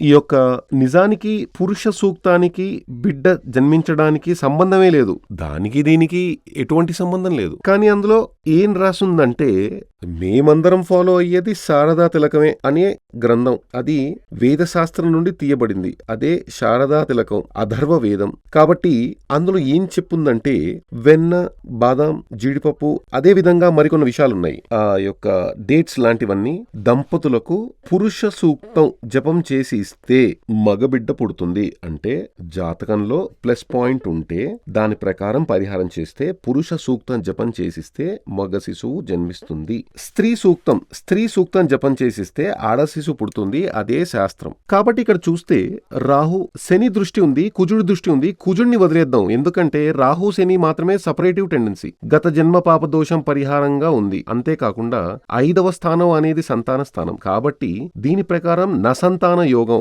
ఈ యొక్క నిజానికి పురుష సూక్తానికి బిడ్డ జన్మించడానికి సంబంధమే లేదు. దానికి దీనికి ఎటువంటి సంబంధం లేదు. కానీ అందులో ఏం రాసుందంటే మేమందరం ఫాలో అయ్యేది శారదా తిలకమే అనే గ్రంథం. అది వేదశాస్త్రం నుండి తీయబడింది. అదే శారదా తిలకం అధర్వ వేదం. కాబట్టి అందులో ఏం చెప్పుందంటే వెన్న బాదాం జీడిపప్పు అదే విధంగా మరికొన్ని విషయాలున్నాయి. ఆ యొక్క డేట్స్ లాంటివన్నీ దంపతులకు పురుష సూక్తం జపం చేసి ఇస్తే మగబిడ్డ పుడుతుంది. అంటే జాతకంలో ప్లస్ పాయింట్ ఉంటే దాని ప్రకారం పరిహారం చేస్తే పురుష సూక్తం జపం చేసిస్తే మగ శిశువు జన్మిస్తుంది. స్త్రీ సూక్తం స్త్రీ సూక్తం జపం చేసిస్తే ఆడ శిశువు పుడుతుంది. అదే శాస్త్రం. కాబట్టి ఇక్కడ చూస్తే రాహు శని దృష్టి ఉంది కుజుడి దృష్టి ఉంది. కుజుడిని వదిలేద్దాం. ఎందుకంటే రాహు శని మాత్రమే సపరేటివ్ టెండెన్సీ. గత జన్మ పాప దోషం పరిహారంగా ఉంది. అంతేకాకుండా ఐదవ స్థానం అనేది సంతాన స్థానం. కాబట్టి దీని ప్రకారం నసంతాన యోగం